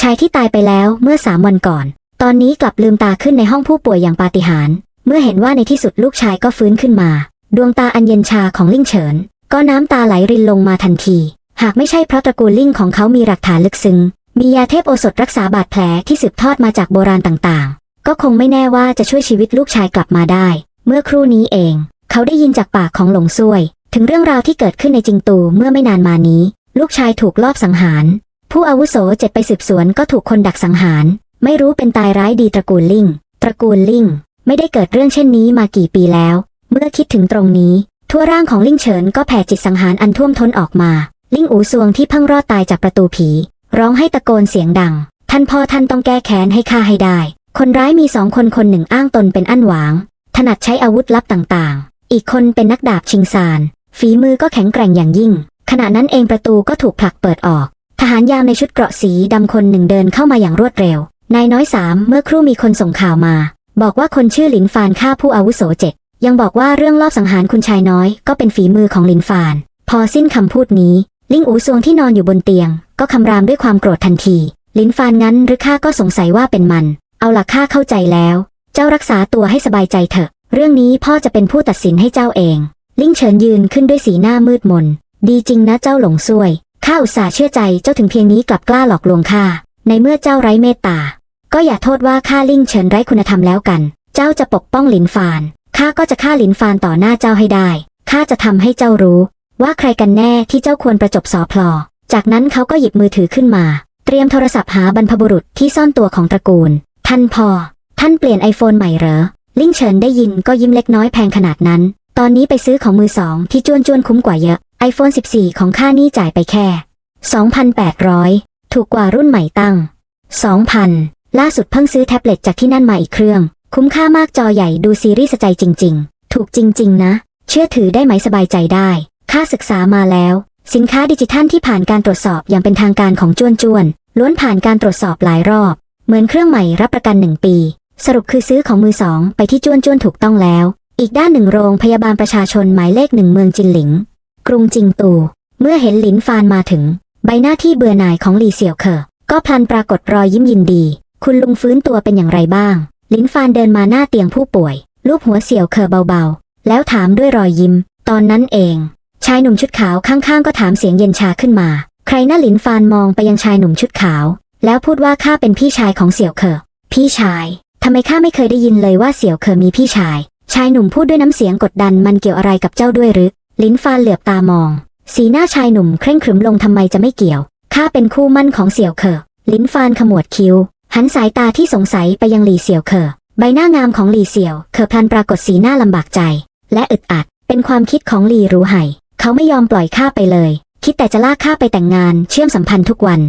ชายที่ตายไปแล้วเมื่อสามวันก่อน ตอนนี้กลับลืมตาขึ้นในห้องผู้ป่วยอย่างปาฏิหาริย์เมื่อเห็นว่าในที่สุดลูกชายก็ฟื้นขึ้นมา ดวงตาอันเย็นชาของลิ่งเฉิน ก็น้ำตาไหลรินลงมาทันที หากไม่ใช่เพราะตระกูลลิ่งของเขามีหลักฐานลึกซึ้งมียาเทพโอสถรักษาบาดแผลที่สืบทอดมาจากโบราณต่างๆ ก็คงไม่แน่ว่าจะช่วยชีวิตลูกชายกลับมาได้ เมื่อครู่นี้เอง เขาได้ยินจากปากของหลงซุยถึงเรื่องราวที่เกิดขึ้นในจิงตูเมื่อไม่นานมานี้ ลูกชายถูกลอบสังหาร ผู้อาวุโสเจ็ดไปสืบสวนก็ถูกคนดักสังหาร ไม่รู้เป็นตายร้ายดีตระกูลลิงตระกูลลิงไม่ได้เกิดเรื่องเช่นนี้มากี่ปีแล้ว เมื่อคิดถึงตรงนี้ ทั่วร่างของลิงเฉินก็แผ่จิตสังหารอันท่วมท้นออกมา ลิงอูซวงที่เพิ่งรอดตายจากประตูผี ร้องให้ตะโกนเสียงดัง ท่านพ่อท่านต้องแก้แค้นให้ข้าให้ได้ คนร้ายมีสองคนคนหนึ่งอ้างตนเป็นอั้นหวาง ถนัดใช้อาวุธลับต่างๆ อีกคนเป็นนักดาบชิงซานฝีมือก็แข็งแกร่งอย่างยิ่ง ขณะนั้นเองประตูก็ถูกผลักเปิดออก หารยามในชุดเกราะสีดำคนหนึ่งเดินเข้ามาอย่างรวดเร็วนายน้อยสามเมื่อครู่มีคนส่งข่าวมา บอกว่าคนชื่อหลินฟานฆ่าผู้อาวุโสเจ็ดยังบอกว่าเรื่องลอบสังหารคุณชายน้อย ก็เป็นฝีมือของหลินฟาน พอสิ้นคำพูดนี้ ลิงอูซวงที่นอนอยู่บนเตียง ก็คำรามด้วยความโกรธทันที หลินฟานงั้นหรือข้าก็สงสัยว่าเป็นมัน เอาหล่ะข้าเข้าใจแล้ว เจ้ารักษาตัวให้สบายใจเถอะ เรื่องนี้พ่อจะเป็นผู้ตัดสินให้เจ้าเอง ลิงเฉินยืนขึ้นด้วยสีหน้ามืดมน ดีจริงนะเจ้าหลงซวย ข้าอุตส่าห์เชื่อใจเจ้าถึงเพียงนี้กลับกล้าหลอกลวงข้า ในเมื่อเจ้าไร้เมตตา ก็อย่าโทษว่าข้าลิ่งเฉินไร้คุณธรรมแล้วกัน เจ้าจะปกป้องหลินฟาน ข้าก็จะฆ่าหลินฟานต่อหน้าเจ้าให้ได้ ข้าจะทำให้เจ้ารู้ ว่าใครกันแน่ที่เจ้าควรประจบสอพลอ จากนั้นเขาก็หยิบมือถือขึ้นมา เตรียมโทรศัพท์หาบรรพบุรุษที่ซ่อนตัวของตระกูล ท่านพอ ท่านเปลี่ยนไอโฟนใหม่เหรอ ลิ่งเฉินได้ยินก็ยิ้มเล็กน้อยแพงขนาดนั้น ตอนนี้ไปซื้อของมือสองที่จวนจวนคุ้มกว่าเยอะ iPhone 14 ของข้านี่จ่ายไปแค่ 2,800 ถูกกว่ารุ่นใหม่ตั้ง 2,000 ล่าสุดเพิ่งซื้อแท็บเล็ตจากที่นั่นมาอีกเครื่อง คุ้มค่ามากจอใหญ่ดูซีรีส์สใจจริง ๆ ถูกจริง ๆ นะ เชื่อถือได้ไหมสบายใจได้ ค่าศึกษามาแล้ว สินค้าดิจิทัลที่ผ่านการตรวจสอบอย่างเป็นทางการของจวนจวนล้วนผ่านการตรวจสอบหลายรอบ เหมือนเครื่องใหม่รับประกันหนึ่งปี สรุปคือซื้อของมือสองไปที่จวนจวนถูกต้องแล้ว อีกด้านหนึ่งโรงพยาบาลประชาชนหมายเลขหนึ่งเมืองจินหลิง กรุงจิงตู เมื่อเห็นหลินฟานมาถึง ใบหน้าที่เบื่อหน่ายของหลีเสี่ยวเคอก็พลันปรากฏรอยยิ้มยินดี คุณลุงฟื้นตัวเป็นอย่างไรบ้าง หลินฟานเดินมาหน้าเตียงผู้ป่วย ลูบหัวเสี่ยวเคอเบาๆ แล้วถามด้วยรอยยิ้ม ตอนนั้นเอง ชายหนุ่มชุดขาวข้างๆ ก็ถามเสียงเย็นชาขึ้นมา ใครน่าหลินฟานมองไปยังชายหนุ่มชุดขาว แล้วพูดว่าข้าเป็นพี่ชายของเสี่ยวเคอพี่ชายทำไมข้าไม่เคยได้ยินเลยว่าเสี่ยวเคอมีพี่ชาย ชายหนุ่มพูดด้วยน้ำเสียงกดดันมันเกี่ยวอะไรกับเจ้าด้วยหรือ ลิ้นฟานเหลือบตามอง สีหน้าชายหนุ่มเคร่งครึมลงทำไมจะไม่เกี่ยว ข้าเป็นคู่มั่นของเสี่ยวเคอลิ้นฟานขมวดคิ้ว หันสายตาที่สงสัยไปยังหลีเสี่ยวเคอใบหน้างามของหลีเสี่ยวเคอพลันปรากฏสีหน้าลำบากใจ และอึดอัด เป็นความคิดของหลีรู้ไห่ เขาไม่ยอมปล่อยข้าไปเลย คิดแต่จะลากข้าไปแต่งงานเชื่อมสัมพันธ์ทุกวัน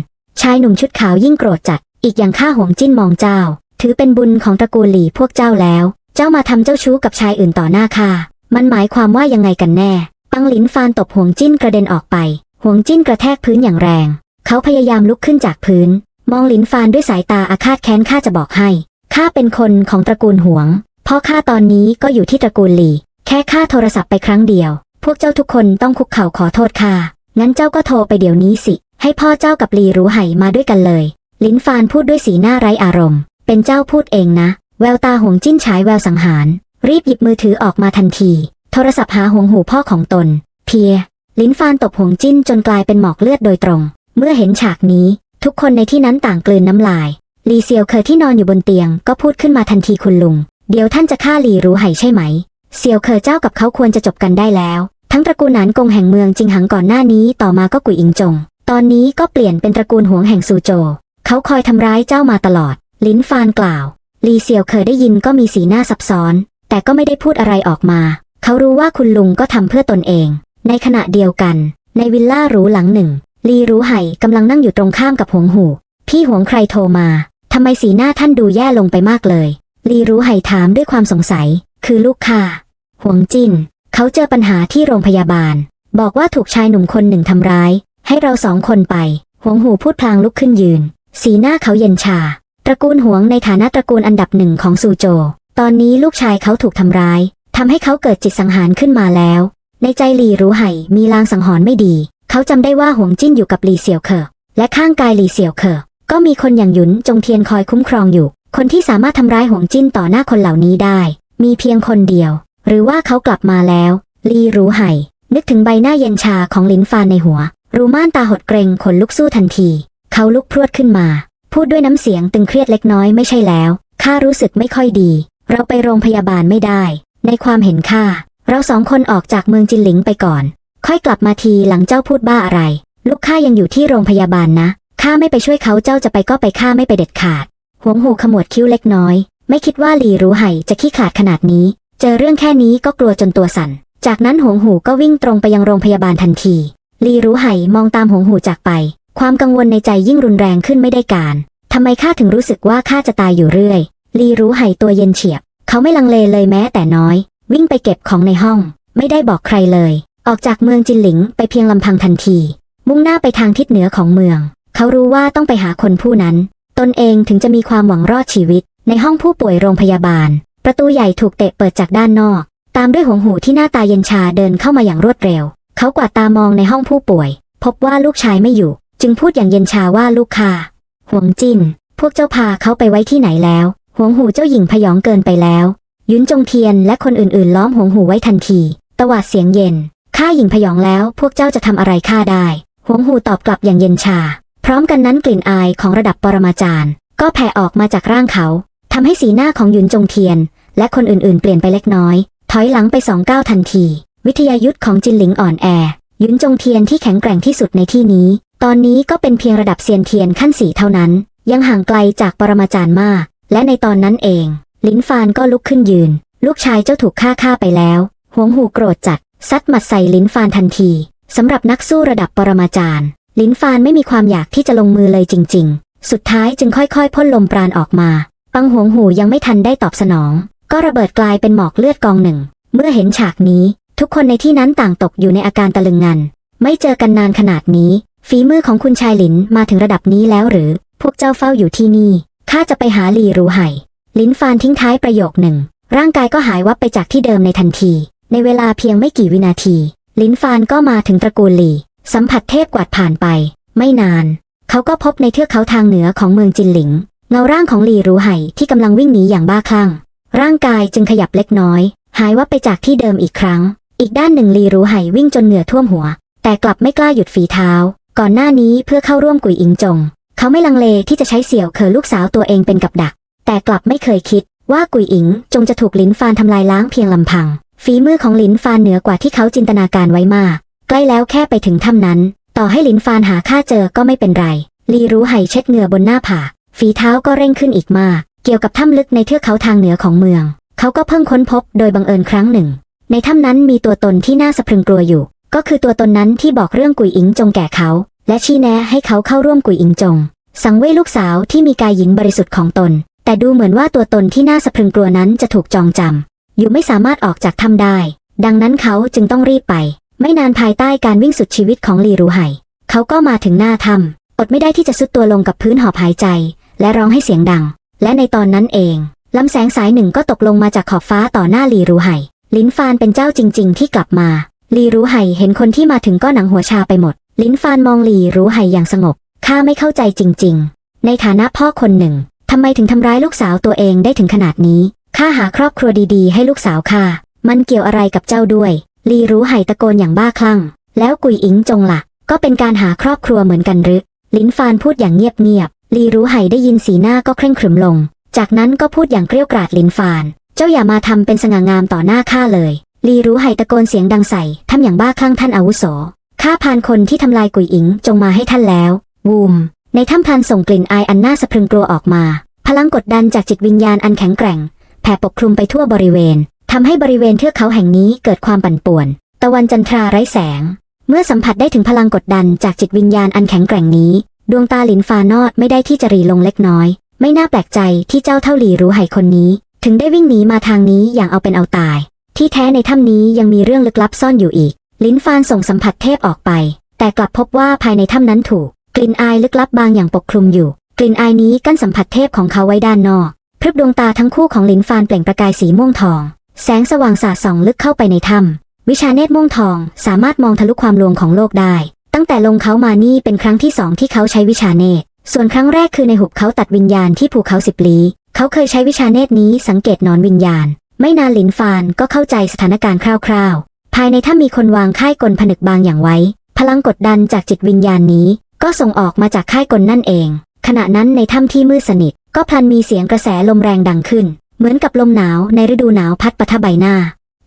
ชายหนุ่มชุดขาวยิ่งโกรธจัด อีกอย่างข้าห่วงจิ้นมองเจ้า ถือเป็นบุญของตระกูลหลีพวกเจ้าแล้ว เจ้ามาทำเจ้าชู้กับชายอื่นต่อหน้าข้ามันหมายความว่ายังไงกันแน่ ปังหลินฟานตบห่วงจิ้นกระเด็นออกไป ห่วงจิ้นกระแทกพื้นอย่างแรง เขาพยายามลุกขึ้นจากพื้น มองหลินฟานด้วยสายตาอาฆาตแค้นข้าจะบอกให้ ข้าเป็นคนของตระกูลหวง พ่อข้าตอนนี้ก็อยู่ที่ตระกูลหลี แค่ข้าโทรศัพท์ไปครั้งเดียว พวกเจ้าทุกคนต้องคุกเข่าขอโทษข้า งั้นเจ้าก็โทรไปเดี๋ยวนี้สิ ให้พ่อเจ้ากับหลีรู้ไห่มาด้วยกันเลย ลินฟานพูดด้วยสีหน้าไร้อารมณ์ เป็นเจ้าพูดเองนะ แววตาหวงจิ้นฉายแววสังหาร รีบหยิบมือถือออกมาทันที โทรศัพท์หาหวงหูพ่อของตน เพีย ลิ้นฟานตบหวงจิ้นจนกลายเป็นหมอกเลือดโดยตรง เมื่อเห็นฉากนี้ ทุกคนในที่นั้นต่างกลืนน้ำลาย ลีเซียวเคอที่นอนอยู่บนเตียง ก็พูดขึ้นมาทันทีคุณลุง เดี๋ยวท่านจะฆ่าลีรู้ไห่ใช่ไหม เซียวเคอเจ้ากับเขาควรจะจบกันได้แล้ว ทั้งตระกูลหนานกงแห่งเมืองจิงหังก่อนหน้านี้ต่อมาก็กุยอิงจง ตอนนี้ก็เปลี่ยนเป็นตระกูลหวงแห่งซูโจ เขาคอยทำร้ายเจ้ามาตลอด ลิ้นฟานกล่าว ลีเซียวเคยได้ยินก็มีสีหน้าซับซ้อน แต่ก็ไม่ได้พูดอะไรออกมา เขารู้ว่าคุณลุงก็ทำเพื่อตนเอง ในขณะเดียวกัน ในวิลล่าหรูหลังหนึ่ง ลีรู้ไห่กำลังนั่งอยู่ตรงข้ามกับหวงหู พี่หวงใครโทรมาทำไมสีหน้าท่านดูแย่ลงไปมากเลย ลีรู้ไห่ถามด้วยความสงสัย คือลูกค้าหวงจิน เขาเจอปัญหาที่โรงพยาบาล บอกว่าถูกชายหนุ่มคนหนึ่งทำร้าย ให้เราสองคนไป หวงหูพูดพลางลุกขึ้นยืน สีหน้าเขาเย็นชา ตระกูลหวงในฐานะตระกูลอันดับหนึ่งของซูโจ ตอนนี้ลูกชายเขาถูกทำร้าย ทำให้เขาเกิดจิตสังหารขึ้นมาแล้ว ในใจหลีรู้ไห่มีลางสังหรณ์ไม่ดี เขาจำได้ว่าหวงจิ้นอยู่กับหลีเสี่ยวเคอและข้างกายหลีเสี่ยวเคอก็มีคนอย่างหยุนจงเทียนคอยคุ้มครองอยู่ คนที่สามารถทำร้ายหวงจิ้นต่อหน้าคนเหล่านี้ได้ มีเพียงคนเดียว หรือว่าเขากลับมาแล้วลีรู้ไห่นึกถึงใบหน้าเย็นชาของลินฟานในหัว รูม่านตาหดเกรงขนลุกสู้ทันที เขาลุกพรวดขึ้นมา พูดด้วยน้ำเสียงตึงเครียดเล็กน้อยไม่ใช่แล้วข้ารู้สึกไม่ค่อยดี เราไปโรงพยาบาลไม่ได้ ในความเห็นข้าเราสองคนออกจากเมืองจินหลิงไปก่อน ค่อยกลับมาทีหลังเจ้าพูดบ้าอะไร ลูกข้ายังอยู่ที่โรงพยาบาลนะข้าไม่ไปช่วยเขาเจ้าจะไปก็ไปข้าไม่ไปเด็ดขาดหวงหูขมวดคิ้วเล็กน้อย ไม่คิดว่าหลีรู้ไห่จะขี้ขาดขนาดนี้ เจอเรื่องแค่นี้ก็กลัวจนตัวสั่น จากนั้นหวงหูก็วิ่งตรงไปยังโรงพยาบาลทันทีลีรู้ไห่มองตามหวงหูจากไป ความกังวลในใจยิ่งรุนแรงขึ้นไม่ได้การทำไมข้าถึงรู้สึกว่าข้าจะตายอยู่เรื่อยลีรู้ไห่ตัวเย็นเฉียบ เขาไม่ลังเลเลยแม้แต่น้อย วิ่งไปเก็บของในห้อง ไม่ได้บอกใครเลย ออกจากเมืองจินหลิงไปเพียงลำพังทันที มุ่งหน้าไปทางทิศเหนือของเมือง เขารู้ว่าต้องไปหาคนผู้นั้น ตนเองถึงจะมีความหวังรอดชีวิต ในห้องผู้ป่วยโรงพยาบาล ประตูใหญ่ถูกเตะเปิดจากด้านนอก ตามด้วยหงหูที่หน้าตาเย็นชาเดินเข้ามาอย่างรวดเร็ว เขากวาดตามองในห้องผู้ป่วย พบว่าลูกชายไม่อยู่ จึงพูดอย่างเย็นชาว่าลูกค่ะหวงจินพวกเจ้าพาเขาไปไว้ที่ไหนแล้ว วงหูเจ้าหญิงพยองเกินไปแล้ว ยุนจงเทียนและคนอื่นๆ ล้อมหวงหูไว้ทันที ตวาดเสียงเย็น ข้าหญิงพยองแล้วพวกเจ้าจะทำอะไรข้าได้หวงหูตอบกลับอย่างเย็นชา พร้อมกันนั้นกลิ่นอายของระดับปรมาจารย์ ก็แผ่ออกมาจากร่างเขาทำให้สีหน้าของยุนจงเทียน และคนอื่นๆ เปลี่ยนไปเล็กน้อย ถอยหลังไปสองก้าวทันที วิทยายุทธของจินหลิงอ่อนแอ ยุนจงเทียนที่แข็งแกร่งที่สุดในที่นี้ ตอนนี้ก็เป็นเพียงระดับเซียนเทียนขั้นสี่เท่านั้น ยังห่างไกลจากปรมาจารย์มาก และในตอนนั้นเอง ลินฟานก็ลุกขึ้นยืน ลูกชายเจ้าถูกฆ่าฆ่าไปแล้วหวงหูโกรธจัดซัดหมัดใส่ลินฟานทันทีสำหรับนักสู้ระดับปรมาจารย์ ลินฟานไม่มีความอยากที่จะลงมือเลยจริง ๆ สุดท้ายจึงค่อยๆพ่นลมปราณออกมา ปังหวงหูยังไม่ทันได้ตอบสนอง ก็ระเบิดกลายเป็นหมอกเลือดกองหนึ่ง เมื่อเห็นฉากนี้ ทุกคนในที่นั้นต่างตกอยู่ในอาการตะลึงงัน ไม่เจอกันนานขนาดนี้ ฝีมือของคุณชายหลินมาถึงระดับนี้แล้วหรือ พวกเจ้าเฝ้าอยู่ที่นี่ ข้าจะไปหาหลีรูไห่ ลินฟานทิ้งท้ายประโยคหนึ่ง ร่างกายก็หายวับไปจากที่เดิมในทันที ในเวลาเพียงไม่กี่วินาที ลินฟานก็มาถึงตระกูลหลี สัมผัสเทพกวาดผ่านไป ไม่นาน เขาก็พบในเทือกเขาทางเหนือของเมืองจินหลิง เงาร่างของหลีรูไห่ที่กำลังวิ่งหนีอย่างบ้าคลั่ง ร่างกายจึงขยับเล็กน้อย หายวับไปจากที่เดิมอีกครั้ง อีกด้านหนึ่งลีรูไห่วิ่งจนเหงื่อท่วมหัว แต่กลับไม่กล้าหยุดฝีเท้า ก่อนหน้านี้เพื่อเข้าร่วมกุยอิงจง เขาไม่ลังเลที่จะใช้เสี่ยวเคอลูกสาวตัวเองเป็นกับดัก แต่กลับไม่เคยคิดว่ากุยอิงจงจะถูกลินฟานทำลายล้างเพียงลำพัง ฝีมือของลินฟานเหนือกว่าที่เขาจินตนาการไว้มาก ใกล้แล้วแค่ไปถึงถ้ำนั้น ต่อให้ลินฟานหาค่าเจอก็ไม่เป็นไร ลีรู้ไห่เช็ดเหงื่อบนหน้าผากฝีเท้าก็เร่งขึ้นอีกมาก เกี่ยวกับถ้ำลึกในเทือกเขาทางเหนือของเมือง เขาก็เพิ่งค้นพบโดยบังเอิญครั้งหนึ่ง ในถ้ำนั้นมีตัวตนที่น่าสะพรึงกลัวอยู่ ก็คือตัวตนนั้นที่บอกเรื่องกุยอิงจงแก่เขา และชี้แนะให้เขาเข้าร่วมกุยอิงจง สังเวยลูกสาวที่มีกายหญิงบริสุทธิ์ของตน แต่ดูเหมือนว่าตัวตนที่น่าสะพรึงกลัวนั้นจะถูกจองจำอยู่ไม่สามารถออกจากถ้ำได้ ดังนั้นเขาจึงต้องรีบไป ไม่นานภายใต้การวิ่งสุดชีวิตของลีรูไห่เขาก็มาถึงหน้าถ้ำอดไม่ได้ที่จะซุดตัวลงกับพื้นหอบหายใจ และร้องให้เสียงดัง และในตอนนั้นเองลำแสงสายหนึ่งก็ตกลงมาจากขอบฟ้าต่อหน้าลีรูไห่ลินฟานเป็นเจ้าจริง ๆ ที่กลับมา ลีรูไห่เห็นคนที่มาถึงก็หนังหัวชาไปหมด ลิ้นฟานมองลีรู้ไห่อย่างสงบ ข้าไม่เข้าใจจริง ๆ ในฐานะพ่อคนหนึ่ง ทำไมถึงทำร้ายลูกสาวตัวเองได้ถึงขนาดนี้ ข้าหาครอบครัวดีๆ ให้ลูกสาวข้า มันเกี่ยวอะไรกับเจ้าด้วย ลีรู้ไห่ตะโกนอย่างบ้าคลั่ง แล้วกุยอิงจงละ่ะ ก็เป็นการหาครอบครัวเหมือนกันหรือ ลิ้นฟานพูดอย่างเงียบๆ ลีรู้ไห่ได้ยินสีหน้าก็เคร่งขรึมลง จากนั้นก็พูดอย่างเกรี้ยวกราดลิ้นฟาน เจ้าอย่ามาทำเป็นสง่างามต่อหน้าข้าเลย ลีรู้ไห่ตะโกนเสียงดังใส่ทำอย่างบ้าคลั่งท่านอาวุโส ข้าพานคนที่ทำลายกุยอิงจงมาให้ท่านแล้ว วูม ในถ้ำพลันส่งกลิ่นอายอันน่าสะพรึงกลัวออกมา พลังกดดันจากจิตวิญญาณอันแข็งแกร่ง แผ่ปกคลุมไปทั่วบริเวณทำให้บริเวณเทือกเขาแห่งนี้เกิดความปั่นป่วน ตะวันจันทราไร้แสง เมื่อสัมผัสได้ถึงพลังกดดันจากจิตวิญญาณอันแข็งแกร่งนี้ ดวงตาหลินฟานอดไม่ได้ที่จะรีลงเล็กน้อย ไม่น่าแปลกใจที่เจ้าเท่าหลีรู้ไห่คนนี้ ถึงได้วิ่งหนีมาทางนี้อย่างเอาเป็นเอาตาย ที่แท้ในถ้ำนี้ยังมีเรื่องลึกลับซ่อนอยู่อีก ลิ้นฟานส่งสัมผัสเทพออกไป แต่กลับพบว่าภายในถ้ำนั้นถูก กลิ่นอายลึกลับบางอย่างปกคลุมอยู่ กลิ่นอายนี้กั้นสัมผัสเทพของเขาไว้ด้านนอกพรึบดวงตาทั้งคู่ของลิ้นฟานเปล่งประกายสีม่วงทอง แสงสว่างสาดส่องลึกเข้าไปในถ้ำวิชาเนตรม่วงทองสามารถมองทะลุความลวงของโลกได้ ตั้งแต่ลงเขามานี่เป็นครั้งที่สองที่เขาใช้วิชาเนตรส่วนครั้งแรกคือในหุบเขาตัดวิญญาณที่ภูเขาสิบลี้ เขาเคยใช้วิชาเนตรนี้สังเกตนอนวิญญาณ ไม่นานหลินฟานก็เข้าใจสถานการณ์คร่าวายในถ้ามีคนวางค่ายกลผนึกบางอย่างไว้ พลังกดดันจากจิตวิญญาณนี้ ก็ส่งออกมาจากค่ายกลนั่นเอง ขณะนั้นในถ้ำที่มืดสนิท ก็พลันมีเสียงกระแสลมแรงดังขึ้น เหมือนกับลมหนาวในฤดูหนาวพัดปะทะใบหน้า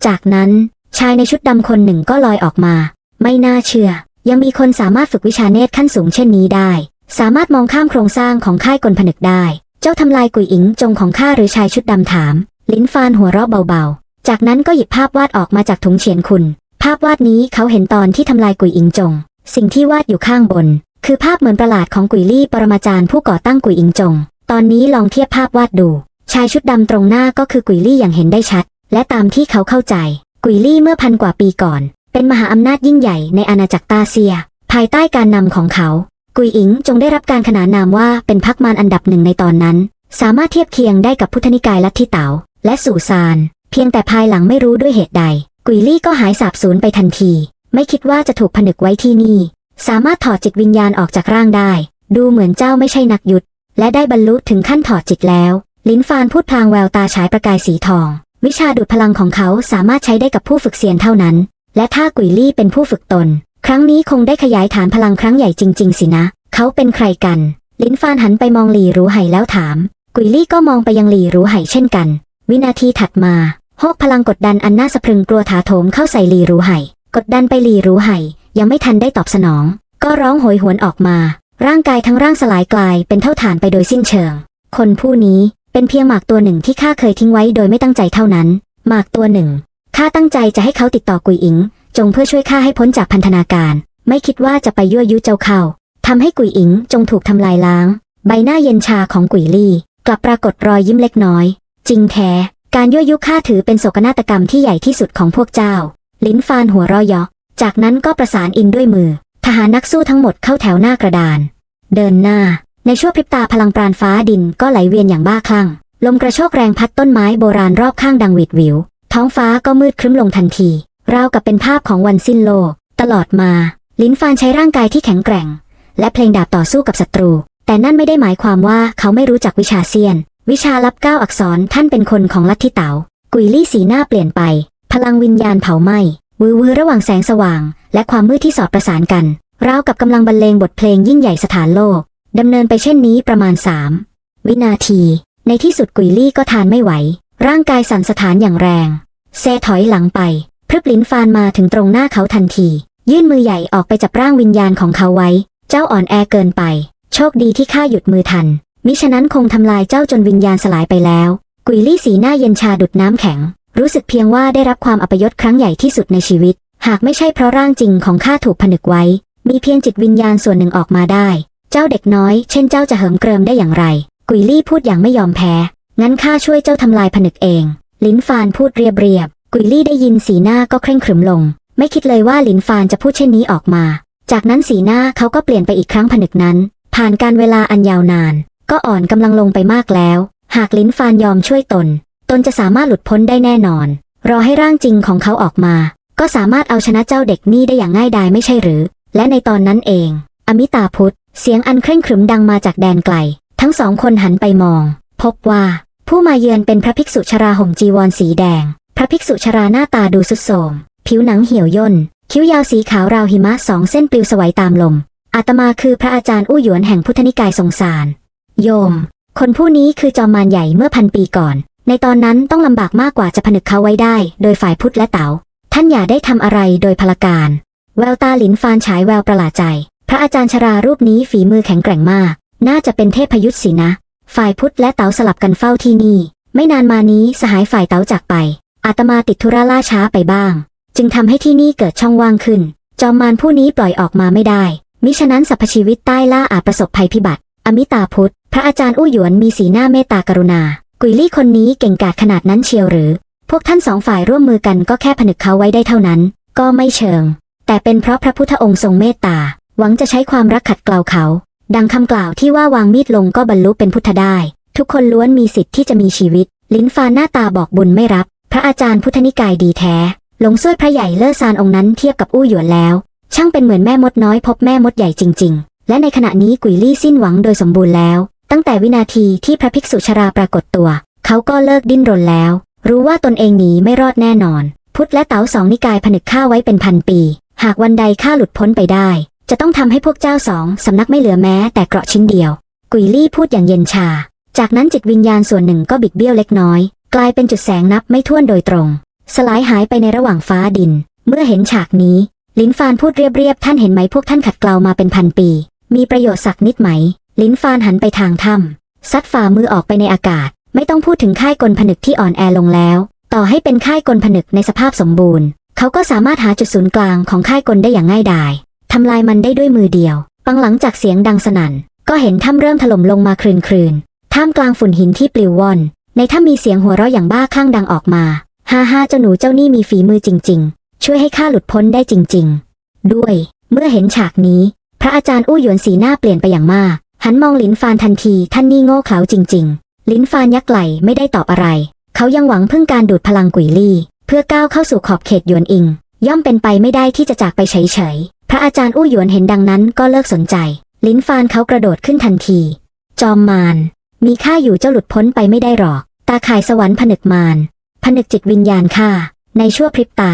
จากนั้นชายในชุดดำคนหนึ่งก็ลอยออกมา ไม่น่าเชื่อ ยังมีคนสามารถฝึกวิชาเนตรขั้นสูงเช่นนี้ได้ สามารถมองข้ามโครงสร้างของค่ายกลผนึกได้ เจ้าทำลายกุยอิงจงของข้าหรือชายชุดดำถาม ลิ้นฟานหัวเราะเบาๆ จากนั้นก็หยิบภาพวาดออกมาจากถุงเฉียนคุณ ภาพวาดนี้เขาเห็นตอนที่ทำลายกุยอิงจง สิ่งที่วาดอยู่ข้างบน คือภาพเหมือนประหลาดของกุยลี่ปรมาจารย์ผู้ก่อตั้งกุยอิงจง ตอนนี้ลองเทียบภาพวาดดู ชายชุดดำตรงหน้าก็คือกุยลี่อย่างเห็นได้ชัด และตามที่เขาเข้าใจ กุยลี่เมื่อพันกว่าปีก่อน เป็นมหาอำนาจยิ่งใหญ่ในอาณาจักรตาเซีย ภายใต้การนำของเขา กุยอิงจงได้รับการขนานนามว่าเป็นพักมารอันดับหนึ่งในตอนนั้น สามารถเทียบเคียงได้กับพุทธนิกายลัทธิเต๋าและสู่ซาน เพียงแต่ภายหลังไม่รู้ด้วยเหตุใด กุยลี่ก็หายสาบสูญไปทันที ไม่คิดว่าจะถูกผนึกไว้ที่นี่ สามารถถอดจิตวิญญาณออกจากร่างได้ ดูเหมือนเจ้าไม่ใช่นักยุทธและได้บรรลุถึงขั้นถอดจิตแล้ว ลิ้นฟานพูดพลางแววตาฉายประกายสีทอง วิชาดูดพลังของเขาสามารถใช้ได้กับผู้ฝึกเซียนเท่านั้น และถ้ากุยลี่เป็นผู้ฝึกตน ครั้งนี้คงได้ขยายฐานพลังครั้งใหญ่จริง ๆ สินะ เขาเป็นใครกัน ลิ้นฟานหันไปมองหลีรู้ไห่แล้วถาม กุยลี่ก็มองไปยังหลีรู้ไห่เช่นกัน วินาทีถัดมา โฮกพลังกดดันอันน่าสะพรึงกลัวถาโถมเข้าใส่หลีรู้ไห่กดดันไปหลีรู้ไห่ยังไม่ทันได้ตอบสนอง ก็ร้องโหยหวนออกมา ร่างกายทั้งร่างสลายกลายเป็นเท่าฐานไปโดยสิ้นเชิง คนผู้นี้เป็นเพียงหมากตัวหนึ่งที่ข้าเคยทิ้งไว้โดยไม่ตั้งใจเท่านั้น หมากตัวหนึ่งข้าตั้งใจจะให้เขาติดต่อกุยอิง จงเพื่อช่วยข้าให้พ้นจากพันธนาการ ไม่คิดว่าจะไปยั่วยุเจ้าเขาทำให้กุยอิงจงถูกทำลายล้าง ใบหน้าเย็นชาของกุยลี่ กลับปรากฏรอยยิ้มเล็กน้อย จริงแท้ การยั่วยุข้าถือเป็นโศกนาฏกรรมที่ใหญ่ที่สุดของพวกเจ้า ลิ้นฟานหัวรอยะจากนั้นก็ประสานอินด้วยมือ ทหารนักสู้ทั้งหมดเข้าแถวหน้ากระดาน เดินหน้า ในชั่วพริบตาพลังปราณฟ้าดินก็ไหลเวียนอย่างบ้าคลั่ง ลมกระโชกแรงพัดต้นไม้โบราณรอบข้างดังหวิดหวิว ท้องฟ้าก็มืดครึ้มลงทันทีราวกับเป็นภาพของวันสิ้นโลก ตลอดมา ลิ้นฟานใช้ร่างกายที่แข็งแกร่ง และเพลงดาบต่อสู้กับศัตรู แต่นั่นไม่ได้หมายความว่าเขาไม่รู้จักวิชาเซียน วิชาลับเก้าอักษรท่านเป็นคนของลัทธิเต๋ากุยลี่สีหน้าเปลี่ยนไป พลังวิญญาณเผาไหม้วือวือระหว่างแสงสว่าง และความมืดที่สอดประสานกันราวกับกำลังบรรเลงบทเพลงยิ่งใหญ่สถานโลกดำเนินไปเช่นนี้ประมาณสามวินาที ในที่สุดกุยลี่ก็ทานไม่ไหว ร่างกายสั่นสะท้านอย่างแรง เซถอยหลังไป พรึบลิ้นฟานมาถึงตรงหน้าเขาทันที ยื่นมือใหญ่ออกไปจับร่างวิญญาณของเขาไว้ เจ้าอ่อนแอเกินไป โชคดีที่ข้าหยุดมือทัน มิฉะนั้นคงทำลายเจ้าจนวิญญาณสลายไปแล้ว กุยลี่สีหน้าเย็นชาดุดน้ำแข็ง รู้สึกเพียงว่าได้รับความอัปยศครั้งใหญ่ที่สุดในชีวิต หากไม่ใช่เพราะร่างจริงของข้าถูกผนึกไว้ มีเพียงจิตวิญญาณส่วนหนึ่งออกมาได้ เจ้าเด็กน้อย เช่นเจ้าจะเหิมเกริมได้อย่างไร กุยลี่พูดอย่างไม่ยอมแพ้ งั้นข้าช่วยเจ้าทำลายผนึกเอง ลินฟานพูดเรียบเรียบ กุยลี่ได้ยินสีหน้าก็เคร่งขรึมลง ไม่คิดเลยว่าลินฟานจะพูดเช่นนี้ออกมา จากนั้นสีหน้าเขาก็เปลี่ยนไปอีกครั้งผนึกนั้น ผ่านการเวลาอันยาวนาน ก็อ่อนกำลังลงไปมากแล้ว หากลิ้นฟานยอมช่วยตน ตนจะสามารถหลุดพ้นได้แน่นอน รอให้ร่างจริงของเขาออกมา ก็สามารถเอาชนะเจ้าเด็กนี่ได้อย่างง่ายดายไม่ใช่หรือ และในตอนนั้นเอง อมิตาพุทธ เสียงอันเคร่งขรึมดังมาจากแดนไกล ทั้งสองคนหันไปมอง พบว่า ผู้มาเยือนเป็นพระภิกษุชราห่มจีวรสีแดง พระภิกษุชราหน้าตาดูสุดโทมผิวหนังเหี่ยวย่น คิ้วยาวสีขาวราวหิมะสองเส้นปลิวสวัยตามลมอาตมาคือพระอาจารย์อู้หยวนแห่งพุทธนิกายทรงสาร โยม คนผู้นี้คือจอมมารใหญ่เมื่อพันปีก่อน ในตอนนั้นต้องลำบากมากกว่าจะผนึกเขาไว้ได้ โดยฝ่ายพุทธและเต๋า ท่านอย่าได้ทำอะไรโดยพลการ แววตาหลินฟานฉายแววประหลาดใจ พระอาจารย์ชรารูปนี้ฝีมือแข็งแกร่งมาก น่าจะเป็นเทพยุทธสินะ ฝ่ายพุทธและเต๋าสลับกันเฝ้าที่นี่ ไม่นานมานี้สหายฝ่ายเต๋าจากไป อาตมาติดธุระล่าช้าไปบ้าง จึงทำให้ที่นี่เกิดช่องว่างขึ้น จอมมารผู้นี้ปล่อยออกมาไม่ได้มิฉะนั้นสรรพชีวิตใต้ล่าอาจประสบภัยพิบัติ อมิตาพุทธ พระอาจารย์อู้หยวนมีสีหน้าเมตตากรุณา กุยลี่คนนี้เก่งกาจขนาดนั้นเชียวหรือ พวกท่านสองฝ่ายร่วมมือกันก็แค่ผนึกเขาไว้ได้เท่านั้น ก็ไม่เชิง แต่เป็นเพราะพระพุทธองค์ทรงเมตตา หวังจะใช้ความรักขัดเกลาเขา ดังคำกล่าวที่ว่าวางมีดลงก็บรรลุเป็นพุทธได้ ทุกคนล้วนมีสิทธิ์ที่จะมีชีวิต ลิ้นฟานหน้าตาบอกบุญไม่รับ พระอาจารย์พุทธนิกายดีแท้หลงซวยพระใหญ่เล่อซานองค์นั้นเทียบกับอู้หยวนแล้ว ช่างเป็นเหมือนแม่มดน้อยพบแม่มดใหญ่จริงและในขณะนี้กุยลี่สิ้นหวังโดยสมบูรณ์แล้ว ตั้งแต่วินาทีที่พระภิกษุชราปรากฏตัว เขาก็เลิกดิ้นรนแล้ว รู้ว่าตนเองหนีไม่รอดแน่นอน พุทธและเต๋าสองนิกายผนึกข้าไว้เป็นพันปี หากวันใดข้าหลุดพ้นไปได้ จะต้องทำให้พวกเจ้าสองสำนักไม่เหลือแม้แต่เกราะชิ้นเดียว กุยลี่พูดอย่างเย็นชา จากนั้นจิตวิญญาณส่วนหนึ่งก็บิดเบี้ยวเล็กน้อย กลายเป็นจุดแสงนับไม่ถ้วนโดยตรง สลายหายไปในระหว่างฟ้าดิน เมื่อเห็นฉากนี้ ลินฟานพูดเรียบๆท่านเห็นไหมพวกท่านขัดเกลามาเป็นพันปี มีประโยชน์สักนิดไหม ลินฟานหันไปทางถ้ำซัดฝ่ามือออกไปในอากาศ ไม่ต้องพูดถึงค่ายกลผนึกที่อ่อนแอลงแล้ว ต่อให้เป็นค่ายกลผนึกในสภาพสมบูรณ์ เขาก็สามารถหาจุดศูนย์กลางของค่ายกลได้อย่างง่ายดายทำลายมันได้ด้วยมือเดียว ปังหลังจากเสียงดังสนั่น ก็เห็นถ้ำเริ่มถล่มลงมาคลืนคลืนท่ามกลางฝุ่นหินที่ปลิวว่อน ในถ้ำมีเสียงหัวเราะอย่างบ้าคลั่งดังออกมาฮ่าฮ่าเจ้าหนูเจ้านี่มีฝีมือจริง ๆ ช่วยให้ข้าหลุดพ้นได้จริง ๆ ด้วย เมื่อเห็นฉากนี้ พระอาจารย์อู้หยวนสีหน้าเปลี่ยนไปอย่างมาก หันมองลินฟานทันทีท่านนี่โง่เขลาจริง ๆ ลินฟานยักไหลไม่ได้ตอบอะไร เขายังหวังพึ่งการดูดพลังกุยลี่ เพื่อก้าวเข้าสู่ขอบเขตหยวนอิง ย่อมเป็นไปไม่ได้ที่จะจากไปเฉยๆ พระอาจารย์อู้หยวนเห็นดังนั้นก็เลิกสนใจ ลินฟานเขากระโดดขึ้นทันที จอมมาร มีข้าอยู่เจ้าหลุดพ้นไปไม่ได้หรอก ตาข่ายสวรรค์ผนึกมารผนึกจิตวิญญาณข้าในชั่วพริบตา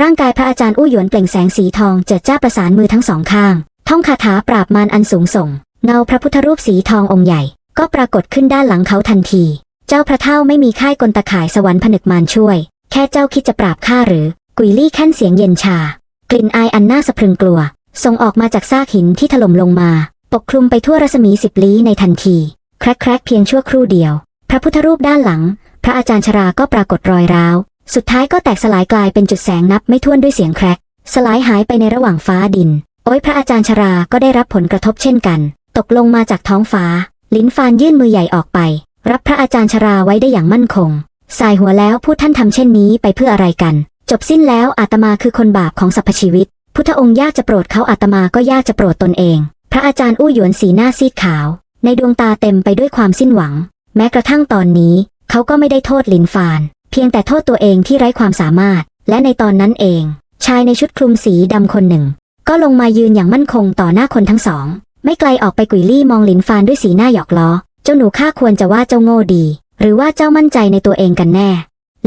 ร่างกายพระอาจารย์อู้หยวนเปล่งแสงสีทองเจิดจ้าประสานมือทั้งสองข้างท่องคาถาปราบมารอันสูงส่ง เงาพระพุทธรูปสีทององค์ใหญ่ ก็ปรากฏขึ้นด้านหลังเขาทันที เจ้าพระเท่าไม่มีค่ายกลตะข่ายสวรรค์ผนึกมารช่วย แค่เจ้าคิดจะปราบข้าหรือ กุยลี่แค่นเสียงเย็นชา กลิ่นอายอันน่าสะพรึงกลัว ส่งออกมาจากซากหินที่ถล่มลงมา ปกคลุมไปทั่วรัศมีสิบลี้ในทันที แครกแครกเพียงชั่วครู่เดียว พระพุทธรูปด้านหลัง พระอาจารย์ชราก็ปรากฏรอยร้าว สุดท้ายก็แตกสลายกลายเป็นจุดแสงนับไม่ถ้วนด้วยเสียงแครกสลายหายไปในระหว่างฟ้าดิน โอ้ยพระอาจารย์ชราก็ได้รับผลกระทบเช่นกัน ตกลงมาจากท้องฟ้า ลิ้นฟานยื่นมือใหญ่ออกไป รับพระอาจารย์ชราไว้ได้อย่างมั่นคง สายหัวแล้วพูดท่านทำเช่นนี้ไปเพื่ออะไรกัน จบสิ้นแล้วอาตมาคือคนบาปของสรรพชีวิต พุทธองค์ยากจะโปรดเขาอาตมาก็ยากจะโปรดตนเอง พระอาจารย์อู้หยวนสีหน้าซีดขาว ในดวงตาเต็มไปด้วยความสิ้นหวัง แม้กระทั่งตอนนี้ เขาก็ไม่ได้โทษลินฟาน เพียงแต่โทษตัวเองที่ไร้ความสามารถ และในตอนนั้นเอง ชายในชุดคลุมสีดำคนหนึ่ง ก็ลงมายืนอย่างมั่นคงต่อหน้าคนทั้งสอง ไม่ไกลออกไปกุยลี่มองลินฟานด้วยสีหน้าหยอกล้อ เจ้าหนูข้าควรจะว่าเจ้าโง่ดี หรือว่าเจ้ามั่นใจในตัวเองกันแน่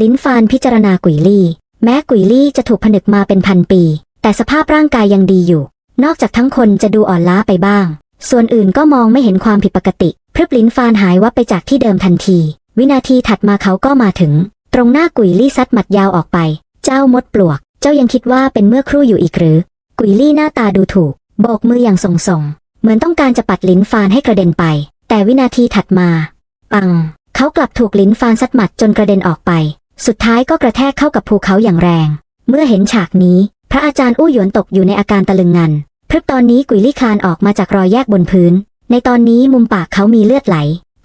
ลินฟานพิจารณากุยลี่ แม้กุยลี่จะถูกผนึกมาเป็นพันปี แต่สภาพร่างกายยังดีอยู่ นอกจากทั้งคนจะดูอ่อนล้าไปบ้าง ส่วนอื่นก็มองไม่เห็นความผิดปกติ พรึบลินฟานหายวับไปจากที่เดิมทันที วินาทีถัดมาเขาก็มาถึง ตรงหน้ากุยลี่ซัดหมัดยาวออกไป เจ้ามดปลวก เจ้ายังคิดว่าเป็นเมื่อครู่อยู่อีกหรือ กุยลี่หน้าตาดูถูก โบกมืออย่างส่งส่ง เหมือนต้องการจะปัดลิ้นฟานให้กระเด็นไป แต่วินาทีถัดมา ปัง เขากลับถูกลิ้นฟานซัดหมัดจนกระเด็นออกไป สุดท้ายก็กระแทกเข้ากับภูเขาอย่างแรง เมื่อเห็นฉากนี้ พระอาจารย์อู้หยวนตกอยู่ในอาการตะลึงงันพรึบตอนนี้กุยลี่คลานออกมาจากรอยแยกบนพื้น ในตอนนี้มุมปากเขามีเลือดไหล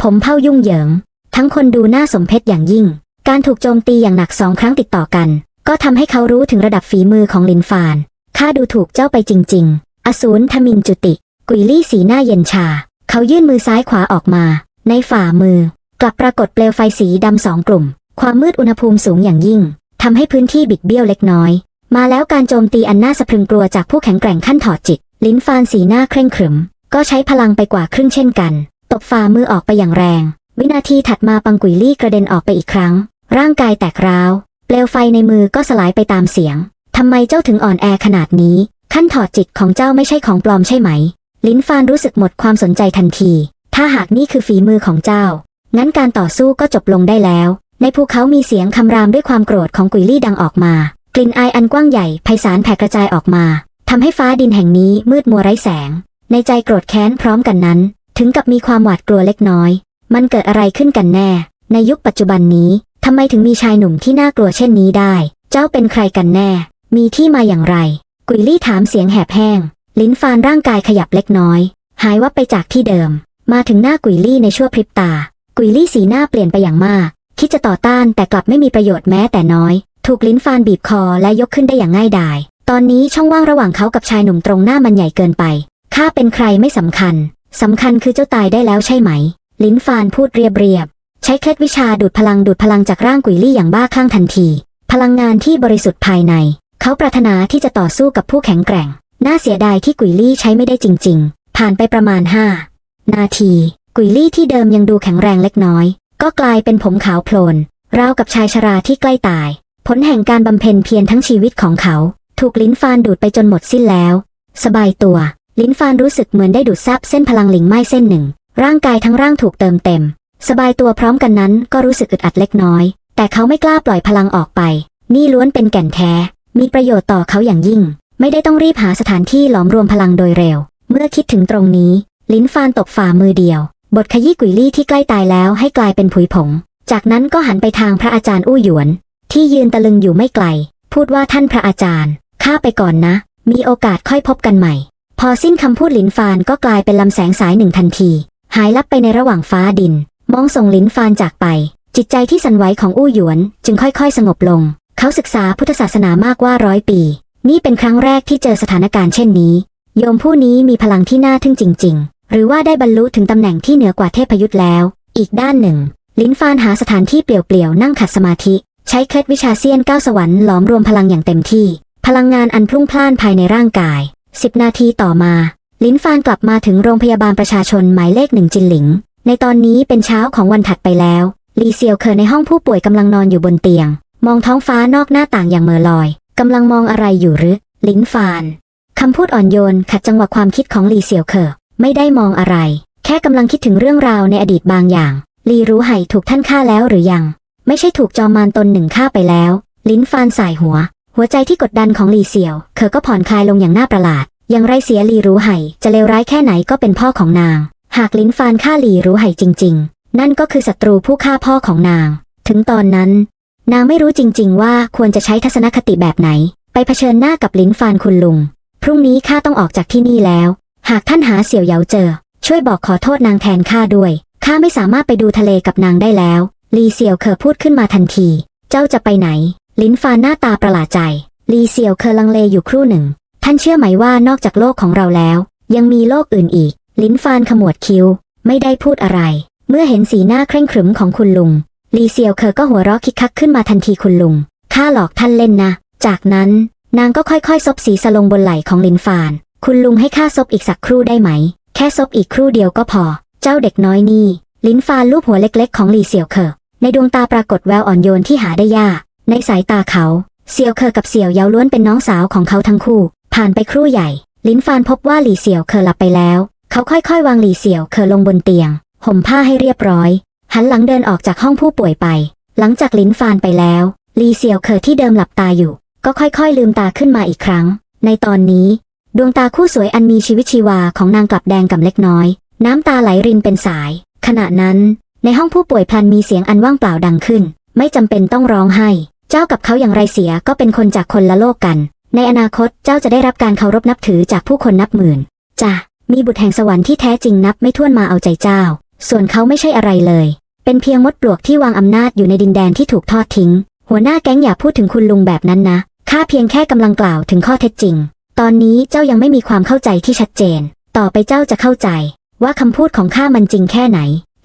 ผมเผ้ายุ่งเหยิง ทั้งคนดูน่าสมเพชอย่างยิ่ง การถูกโจมตีอย่างหนักสองครั้งติดต่อกัน ก็ทำให้เขารู้ถึงระดับฝีมือของลินฟาน ข้าดูถูกเจ้าไปจริง ๆ อสูรทมินจุติ กุยลี่สีหน้าเย็นชา เขายื่นมือซ้ายขวาออกมา ในฝ่ามือ กลับปรากฏเปลวไฟสีดำสองกลุ่ม ความมืดอุณหภูมิสูงอย่างยิ่งทำให้พื้นที่บิดเบี้ยวเล็กน้อย มาแล้วการโจมตีอันน่าสะพรึงกลัวจากผู้แข็งแกร่งขั้นถอดจิต ลิ้นฟานสีหน้าเคร่งขรึม ก็ใช้พลังไปกว่าครึ่งเช่นกัน ตบฝ่ามือออกไปอย่างแรง วินาทีถัดมาปังกุยลี่กระเด็นออกไปอีกครั้ง ร่างกายแตกร้าว เปลวไฟในมือก็สลายไปตามเสียงทำไมเจ้าถึงอ่อนแอขนาดนี้ ขั้นถอดจิตของเจ้าไม่ใช่ของปลอมใช่ไหม ลิ้นฟานรู้สึกหมดความสนใจทันที ถ้าหากนี่คือฝีมือของเจ้า งั้นการต่อสู้ก็จบลงได้แล้ว ในภูเขามีเสียงคำรามด้วยความโกรธของกุยลี่ดังออกมา กลิ่นอายอันกว้างใหญ่ไพศาลแผ่กระจายออกมาทำให้ฟ้าดินแห่งนี้มืดมัวไร้แสง ในใจโกรธแค้นพร้อมกันนั้น ถึงกับมีความหวาดกลัวเล็กน้อย มันเกิดอะไรขึ้นกันแน่ ในยุคปัจจุบันนี้ทำไมถึงมีชายหนุ่มที่น่ากลัวเช่นนี้ได้ เจ้าเป็นใครกันแน่ มีที่มาอย่างไร กุยลี่ถามเสียงแหบแห้ง ลิ้นฟานร่างกายขยับเล็กน้อย หายวับไปจากที่เดิม มาถึงหน้ากุยลี่ในชั่วพริบตา กุยลี่สีหน้าเปลี่ยนไปอย่างมาก คิดจะต่อต้านแต่กลับไม่มีประโยชน์แม้แต่น้อย ถูกลิ้นฟานบีบคอและยกขึ้นได้อย่างง่ายดาย ตอนนี้ช่องว่างระหว่างเขากับชายหนุ่มตรงหน้ามันใหญ่เกินไปข้าเป็นใครไม่สำคัญสำคัญคือเจ้าตายได้แล้วใช่ไหม ลิ้นฟานพูดเรียบเรียบๆใช้เคล็ดวิชาดูดพลังดูดพลังจากร่างกุยลี่อย่างบ้าคลั่งทันที พลังงานที่บริสุทธิ์ภายใน เขาปรารถนาที่จะต่อสู้กับผู้แข็งแกร่ง น่าเสียดายที่กุยลี่ใช้ไม่ได้จริง ๆ ผ่านไปประมาณห้านาที กุยลี่ที่เดิมยังดูแข็งแรงเล็กน้อย ก็กลายเป็นผมขาวโพลนราวกับชายชราที่ใกล้ตาย ผลแห่งการบำเพ็ญเพียรทั้งชีวิตของเขา ถูกลิ้นฟานดูดไปจนหมดสิ้นแล้ว สบายตัว ลิ้นฟานรู้สึกเหมือนได้ดูดซับเส้นพลังหลิงไม้เส้นหนึ่ง ร่างกายทั้งร่างถูกเติมเต็ม สบายตัวพร้อมกันนั้นก็รู้สึกอึดอัดเล็กน้อย แต่เขาไม่กล้าปล่อยพลังออกไป นี่ล้วนเป็นแก่นแท้ มีประโยชน์ต่อเขาอย่างยิ่ง ไม่ได้ต้องรีบหาสถานที่หลอมรวมพลังโดยเร็ว เมื่อคิดถึงตรงนี้ ลิ้นฟานตกฝ่ามือเดียว บทขยี้กุยลี่ที่ใกล้ตายแล้วให้กลายเป็นผุยผง จากนั้นก็หันไปทางพระอาจารย์อู้หยวน ที่ยืนตะลึงอยู่ไม่ไกล พูดว่าท่านพระอาจารย์ ข้าไปก่อนนะ มีโอกาสค่อยพบกันใหม่ พอสิ้นคำพูดลินฟานก็กลายเป็นลำแสงสายหนึ่งทันที หายลับไปในระหว่างฟ้าดิน มองส่งลินฟานจากไป จิตใจที่สั่นไหวของอู้หยวน จึงค่อยๆ สงบลง เขาศึกษาพุทธศาสนามากว่าร้อยปี นี่เป็นครั้งแรกที่เจอสถานการณ์เช่นนี้ โยมผู้นี้มีพลังที่น่าทึ่งจริง ๆ หรือว่าได้บรรลุถึงตำแหน่งที่เหนือกว่าเทพยุทธ์แล้ว อีกด้านหนึ่ง ลิ้นฟานหาสถานที่เปลี่ยวๆนั่งขัดสมาธิ ใช้เคล็ดวิชาเซียนก้าวสวรรค์หลอมรวมพลังอย่างเต็มที่ พลังงานอันพรุ่งพล่านภายในร่างกายสิบนาทีต่อมา ลิ้นฟานกลับมาถึงโรงพยาบาลประชาชนหมายเลขหนึ่งจินหลิง ในตอนนี้เป็นเช้าของวันถัดไปแล้วลีเซียวเคอในห้องผู้ป่วยกำลังนอนอยู่บนเตียง มองท้องฟ้านอกหน้าต่างอย่างเมื่อลอย กำลังมองอะไรอยู่หรือ ลินฟานคำพูดอ่อนโยนขัดจังหวะความคิดของลีเซียวเคอไม่ได้มองอะไร แค่กำลังคิดถึงเรื่องราวในอดีตบางอย่าง ลีรู้ไห่ถูกท่านฆ่าแล้วหรือยัง ไม่ใช่ถูกจอมมารตนหนึ่งฆ่าไปแล้ว ลินฟานสายหัว หัวใจที่กดดันของลีเซียวเคอก็ผ่อนคลายลงอย่างน่าประหลาด อย่างไรเสียลีรู้ไห่จะเลวร้ายแค่ไหนก็เป็นพ่อของนาง หากลินฟานฆ่าลีรู้ไห่จริง ๆ นั่นก็คือศัตรูผู้ฆ่าพ่อของนาง ถึงตอนนั้น นางไม่รู้จริง ๆ ว่าควรจะใช้ทัศนคติแบบไหน ไปเผชิญหน้ากับลิ้นฟานคุณลุง พรุ่งนี้ข้าต้องออกจากที่นี่แล้ว หากท่านหาเสี่ยวเหยาเจอ ช่วยบอกขอโทษนางแทนข้าด้วย ข้าไม่สามารถไปดูทะเลกับนางได้แล้ว ลีเซียวเคอพูดขึ้นมาทันที เจ้าจะไปไหน ลิ้นฟานหน้าตาประหลาดใจ ลีเซียวเคอลังเลอยู่ครู่หนึ่ง ท่านเชื่อไหมว่านอกจากโลกของเราแล้ว ยังมีโลกอื่นอีก ลิ้นฟานขมวดคิ้ว ไม่ได้พูดอะไร เมื่อเห็นสีหน้าเคร่งขรึมของคุณลุง ลีเซียวเคอก็หัวเราะคิกคักขึ้นมาทันทีคุณลุง ข้าหลอกท่านเล่นนะ จากนั้น นางก็ค่อยๆซบสีสลงบนไหล่ของลินฟาน คุณลุงให้ข้าซบอีกสักครู่ได้ไหม แค่ซบอีกครู่เดียวก็พอ เจ้าเด็กน้อยนี่ ลินฟานลูบหัวเล็กๆของลีเซียวเคอในดวงตาปรากฏแววอ่อนโยนที่หาได้ยาก ในสายตาเขา เซียวเคอกับเซียวเยาล้วนเป็นน้องสาวของเขาทั้งคู่ ผ่านไปครู่ใหญ่ ลินฟานพบว่าหลีเซียวเคอหลับไปแล้ว เขาค่อยๆ วางหลีเซียวเคอลงบนเตียง ห่มผ้าให้เรียบร้อย หันหลังเดินออกจากห้องผู้ป่วยไป หลังจากลิ้นฟานไปแล้ว ลีเซียวเคอที่เดิมหลับตาอยู่ ก็ค่อยๆ ลืมตาขึ้นมาอีกครั้ง ในตอนนี้ ดวงตาคู่สวยอันมีชีวิตชีวาของนางกลับแดงก่ำเล็กน้อย น้ำตาไหลรินเป็นสาย ขณะนั้น ในห้องผู้ป่วยพลันมีเสียงอันว่างเปล่าดังขึ้น ไม่จำเป็นต้องร้องไห้ เจ้ากับเขาอย่างไรเสียก็เป็นคนจากคนละโลกกัน ในอนาคตเจ้าจะได้รับการเคารพนับถือจากผู้คนนับหมื่นจ้ะมีบุตรแห่งสวรรค์ที่แท้จริงนับไม่ถ้วนมาเอาใจเจ้า ส่วนเขาไม่ใช่อะไรเลย เป็นเพียงมดปลวกที่วางอำนาจอยู่ในดินแดนที่ถูกทอดทิ้ง หัวหน้าแก๊งอย่าพูดถึงคุณลุงแบบนั้นนะ ข้าเพียงแค่กำลังกล่าวถึงข้อเท็จจริง ตอนนี้เจ้ายังไม่มีความเข้าใจที่ชัดเจน ต่อไปเจ้าจะเข้าใจ ว่าคำพูดของข้ามันจริงแค่ไหน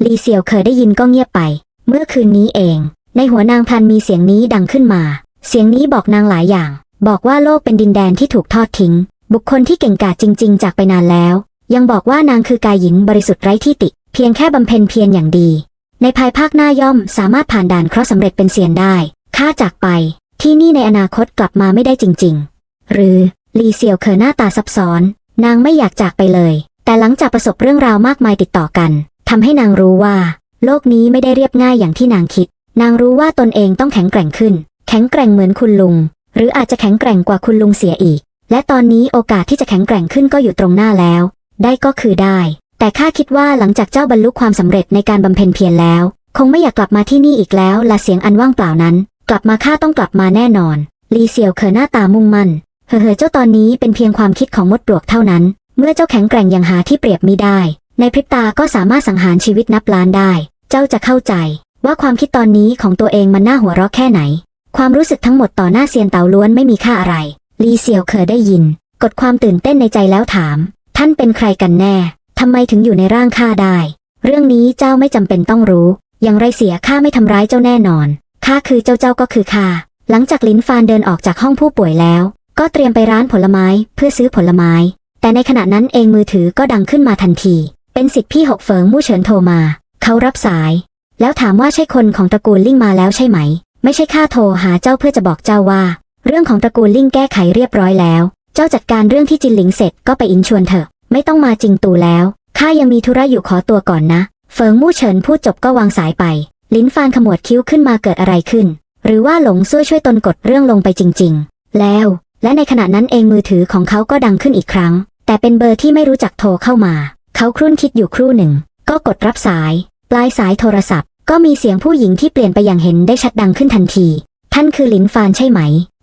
ลีเซียวเคยได้ยินก็เงียบไป เมื่อคืนนี้เอง ในหัวนางพันมีเสียงนี้ดังขึ้นมา เสียงนี้บอกนางหลายอย่าง บอกว่าโลกเป็นดินแดนที่ถูกทอดทิ้ง บุคคลที่เก่งกาจจริง ๆ จากไปนานแล้ว ยังบอกว่านางคือกายหญิงบริสุทธิ์ไร้ที่ติ เพียงแค่บำเพ็ญเพียรอย่างดี ในภายภาคหน้าย่อมสามารถผ่านด่านเคราะห์สำเร็จเป็นเซียนได้ข้าจากไป ที่นี่ในอนาคตกลับมาไม่ได้จริง ๆ หรือลีเซียวเคอหน้าตาซับซ้อน นางไม่อยากจากไปเลย แต่หลังจากประสบเรื่องราวมากมายติดต่อกันทำให้นางรู้ว่า โลกนี้ไม่ได้เรียบง่ายอย่างที่นางคิด นางรู้ว่าตนเองต้องแข็งแกร่งขึ้น แข็งแกร่งเหมือนคุณลุง หรืออาจจะแข็งแกร่งกว่าคุณลุงเสียอีก และตอนนี้โอกาสที่จะแข็งแกร่งขึ้นก็อยู่ตรงหน้าแล้ว ได้ก็คือได้ แต่ข้าคิดว่าหลังจากเจ้าบรรลุความสำเร็จในการบำเพ็ญเพียรแล้ว คงไม่อยากกลับมาที่นี่อีกแล้วละเสียงอันว่างเปล่านั้น กลับมาข้าต้องกลับมาแน่นอน ลีเซียวเคอหน้าตามุ่งมั่นเฮ้อเจ้าตอนนี้เป็นเพียงความคิดของมดปลวกเท่านั้น เมื่อเจ้าแข็งแกร่งอย่างหาที่เปรียบมิได้ ในพริบตาก็สามารถสังหารชีวิตนับล้านได้ เจ้าจะเข้าใจ ว่าความคิดตอนนี้ของตัวเองมันน่าหัวเราะแค่ไหน ความรู้สึกทั้งหมดต่อหน้าเซียนเตาล้วนไม่มีค่าอะไร ลีเซียวเคอได้ยิน กดความตื่นเต้นในใจแล้วถาม ท่านเป็นใครกันแน่ ทำไมถึงอยู่ในร่างข้าได้ เรื่องนี้เจ้าไม่จำเป็นต้องรู้ อย่างไรเสียข้าไม่ทำร้ายเจ้าแน่นอนข้าคือเจ้าเจ้าก็คือข้าหลังจากลิ้นฟานเดินออกจากห้องผู้ป่วยแล้ว ก็เตรียมไปร้านผลไม้เพื่อซื้อผลไม้ แต่ในขณะนั้นเองมือถือก็ดังขึ้นมาทันที เป็นสิทธิ์พี่หกเฟิงมู่เฉินโทรมา เขารับสาย แล้วถามว่าใช่คนของตระกูลลิ่งมาแล้วใช่ไหม ไม่ใช่ข้าโทรหาเจ้าเพื่อจะบอกเจ้าว่า เรื่องของตระกูลลิ่งแก้ไขเรียบร้อยแล้ว เจ้าจัดการเรื่องที่จินหลิงเสร็จก็ไปอินชวนเถอะ ไม่ต้องมาจริงตูแล้ว ข้ายังมีธุระอยู่ขอตัวก่อนนะ เฟิงมู่เฉินพูดจบก็วางสายไป ลิ้นฟานขมวดคิ้วขึ้นมาเกิดอะไรขึ้น หรือว่าหลงซ่วช่วยตนกดเรื่องลงไปจริง ๆ แล้ว และในขณะนั้นเองมือถือของเขาก็ดังขึ้นอีกครั้ง แต่เป็นเบอร์ที่ไม่รู้จักโทรเข้ามา เขาครุ่นคิดอยู่ครู่หนึ่ง ก็กดรับสาย ปลายสายโทรศัพท์ ก็มีเสียงผู้หญิงที่เปลี่ยนไปอย่างเห็นได้ชัดดังขึ้นทันที ท่านคือลินฟานใช่ไหม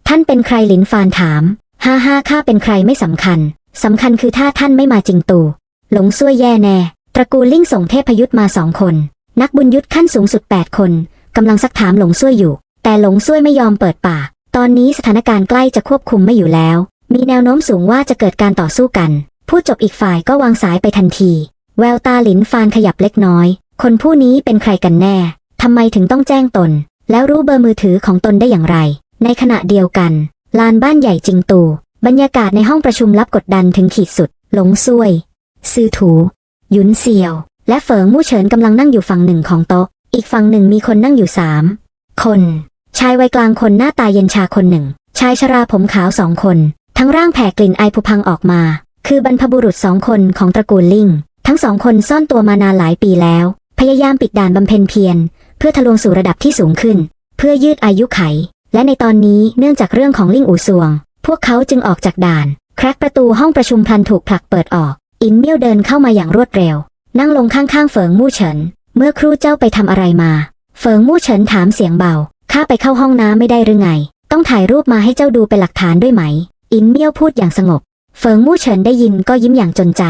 ท่านเป็นใครลินฟานถาม ฮ่าฮ่าข้าเป็นใครไม่สำคัญ สำคัญคือถ้าท่านไม่มาจริงตู่หลงซ่วยแย่แน่ ตระกูลลิ่งส่งเทพยุทธมาสองคน นักบุญยุทธขั้นสูงสุด 8 คนกำลังซักถามหลงซ่วยอยู่ แต่หลงซ่วยไม่ยอมเปิดปาก ตอนนี้สถานการณ์ใกล้จะควบคุมไม่อยู่แล้ว มีแนวโน้มสูงว่าจะเกิดการต่อสู้กันผู้จบอีกฝ่ายก็วางสายไปทันที แววตาหลินฟานขยับเล็กน้อย คนผู้นี้เป็นใครกันแน่ทำไมถึงต้องแจ้งตน แล้วรู้เบอร์มือถือของตนได้อย่างไร ในขณะเดียวกัน ลานบ้านใหญ่จริงตู บรรยากาศในห้องประชุมลับกดดันถึงขีดสุด หลงซ่วยซื่อถู หยุนเซียว และเฟิงมู่เฉินกำลังนั่งอยู่ฝั่งหนึ่งของโต๊ะ อีกฝั่งหนึ่งมีคนนั่งอยู่สามคน ชายวัยกลางคนหน้าตาเย็นชาคนหนึ่ง ชายชราผมขาวสองคน ทั้งร่างแผ่กลิ่นไอผุพังออกมา คือบรรพบุรุษสองคนของตระกูลลิงทั้งสองคนซ่อนตัวมานานหลายปีแล้ว พยายามปิดด่านบำเพ็ญเพียรเพื่อทะลวงสู่ระดับที่สูงขึ้น เพื่อยืดอายุไข และในตอนนี้เนื่องจากเรื่องของลิงอู่ซวง พวกเขาจึงออกจากด่าน คร็กประตูห้องประชุมพลันถูกผลักเปิดออก อินเมี่ยวเดินเข้ามาอย่างรวดเร็ว นั่งลงข้างๆเฟิงมู่เฉิน เมื่อครู่เจ้าไปทำอะไรมา เฟิงมู่เฉินถามเสียงเบา ข้าไปเข้าห้องน้ำไม่ได้หรือไง ต้องถ่ายรูปมาให้เจ้าดูเป็นหลักฐานด้วยไหม อินเมี่ยวพูดอย่างสงบ เฟิงมู่เฉินได้ยินก็ยิ้มอย่างจนใจ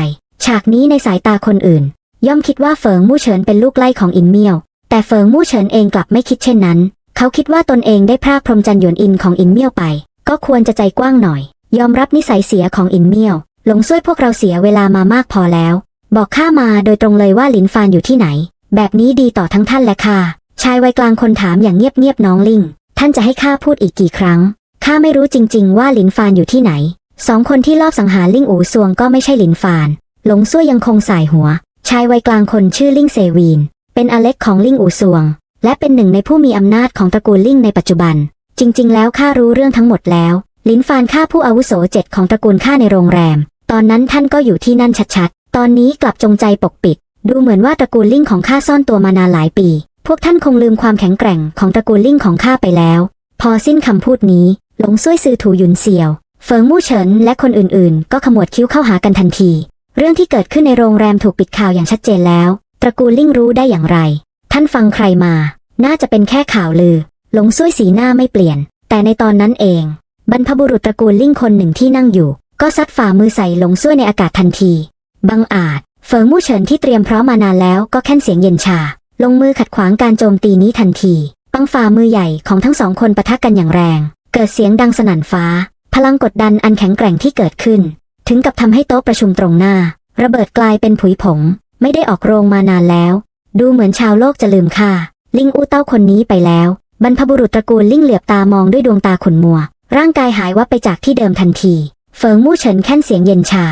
ฉากนี้ในสายตาคนอื่น ย่อมคิดว่าเฟิงมู่เฉินเป็นลูกไล่ของอินเมี่ยว แต่เฟิงมู่เฉินเองกลับไม่คิดเช่นนั้น เขาคิดว่าตนเองได้พรากพรหมจันหยวนอินของอินเมี่ยวไป ก็ควรจะใจกว้างหน่อย ยอมรับนิสัยเสียของอินเมียว หลงซ่วยพวกเราเสียเวลามามากพอแล้ว บอกข้ามาโดยตรงเลยว่าหลินฟานอยู่ที่ไหน แบบนี้ดีต่อทั้งท่านและข้าชายวัยกลางคนถามอย่างเงียบๆน้องลิงท่านจะให้ข้าพูดอีกกี่ครั้งข้าไม่รู้จริง ๆ ว่าหลินฟานอยู่ที่ไหนสองคนที่ลอบสังหารลิงอูซวงก็ไม่ใช่หลินฟาน หลงซ่วยยังคงสายหัว ชายวัยกลางคนชื่อลิงเซวีน เป็นอเล็กของลิงอูซวง และเป็นหนึ่งในผู้มีอำนาจของตระกูลลิงในปัจจุบัน จริง ๆ แล้วข้ารู้เรื่องทั้งหมดแล้ว ลินฟานฆ่าผู้อาวุโสเจ็ดของตระกูลข้าในโรงแรม ตอนนั้นท่านก็อยู่ที่นั่นชัดๆ ตอนนี้กลับจงใจปกปิด ดูเหมือนว่าตระกูลลิ่งของข้าซ่อนตัวมานานหลายปี พวกท่านคงลืมความแข็งแกร่งของตระกูลลิ่งของข้าไปแล้ว พอสิ้นคำพูดนี้ หลงซ่วยซือถูหยุนเซียว เฟิงมู่เฉินและคนอื่นๆ ก็ขมวดคิ้วเข้าหากันทันที เรื่องที่เกิดขึ้นในโรงแรมถูกปิดข่าวอย่างชัดเจนแล้ว ตระกูลลิ่งรู้ได้อย่างไร ท่านฟังใครมา น่าจะเป็นแค่ข่าวลือ หลงซ่วยสีหน้าไม่เปลี่ยน แต่ในตอนนั้นเอง บรรพบุรุษตระกูลลิ่งคนหนึ่งที่นั่งอยู่ ก็ซัดฝ่ามือใส่หลงซ่วยในอากาศทันที บังอาจ เฟิงมู่เฉินที่เตรียมพร้อมมานานแล้วก็แค่นเสียงเย็นชา ลงมือขัดขวางการโจมตีนี้ทันทีปังฝ่ามือใหญ่ของทั้งสองคนปะทะกันอย่างแรง เกิดเสียงดังสนั่นฟ้า พลังกดดันอันแข็งแกร่งที่เกิดขึ้น ถึงกับทำให้โต๊ะประชุมตรงหน้า ระเบิดกลายเป็นผุยผง ไม่ได้ออกโรงมานานแล้ว ดูเหมือนชาวโลกจะลืมค่าลิงอู้เต้าคนนี้ไปแล้ว บรรพบุรุษตระกูลลิงเหลือบตามองด้วยดวงตาขุ่นมัว ร่างกายหายวับไปจากที่เดิมทันที เฟิงมู่เฉินแค่นเสียงเย็นชา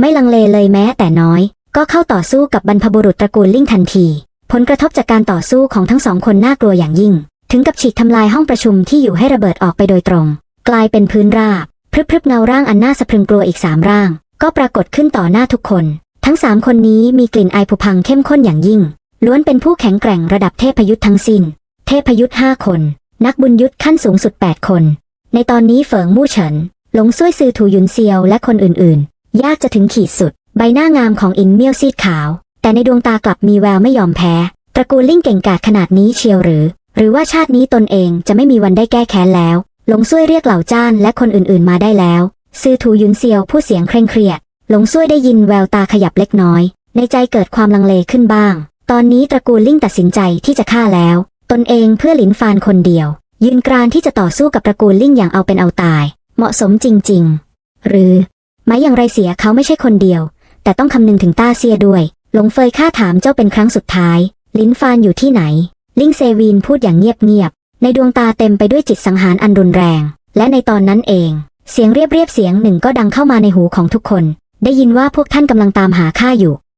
ไม่ลังเลเลยแม้แต่น้อย ก็เข้าต่อสู้กับบรรพบุรุษตระกูลลิงทันที ผลกระทบจากการต่อสู้ของทั้งสองคนน่ากลัวอย่างยิ่ง ถึงกับฉีกทำลายห้องประชุมที่อยู่ให้ระเบิดออกไปโดยตรง กลายเป็นพื้นราบพรึบๆเงาร่างอันน่าสะพรึงกลัวอีกสามร่าง ก็ปรากฏขึ้นต่อหน้าทุกคน ทั้งสามคนนี้มีกลิ่นไอผุพังเข้มข้นอย่างยิ่งล้วนเป็นผู้แข็งแกร่งระดับเทพยุทธ์ทั้งสิ้น เทพยุทธ์ห้าคน นักบุญยุทธ์ขั้นสูงสุด 8 คน ในตอนนี้เฟิงมู่เฉิน หลงซ่วยซือถูหยุนเซียวและคนอื่นๆ ยากจะถึงขีดสุด ใบหน้างามของอินเมียวซีดขาว แต่ในดวงตากลับมีแววไม่ยอมแพ้ ตระกูลลิ่งเก่งกาจขนาดนี้เชียวหรือ หรือว่าชาตินี้ตนเองจะไม่มีวันได้แก้แค้นแล้ว หลงซ่วยเรียกเหล่าจ้านและคนอื่นๆมาได้แล้ว ซือถูหยุนเซียวพูดเสียงเคร่งเครียด หลงซ่วยได้ยินแววตาขยับเล็กน้อย ในใจเกิดความลังเลขึ้นบ้าง ตอนนี้ตระกูลลิ่งตัดสินใจที่จะฆ่าแล้ว ตนเองเพื่อหลินฟานคนเดียว ยืนกรานที่จะต่อสู้กับตระกูลลิ่งอย่างเอาเป็นเอาตาย เหมาะสมจริง ๆ หรือหมายอย่างไรเสียเขาไม่ใช่คนเดียว แต่ต้องคำนึงถึงต้าเซียด้วย หลงเฟยข้าถามเจ้าเป็นครั้งสุดท้าย ลินฟานอยู่ที่ไหน ลิงเซวีนพูดอย่างเงียบๆ ในดวงตาเต็มไปด้วยจิตสังหารอันรุนแรง และในตอนนั้นเอง เสียงเรียบๆเสียงหนึ่งก็ดังเข้ามาในหูของทุกคน ได้ยินว่าพวกท่านกำลังตามหาข้าอยู่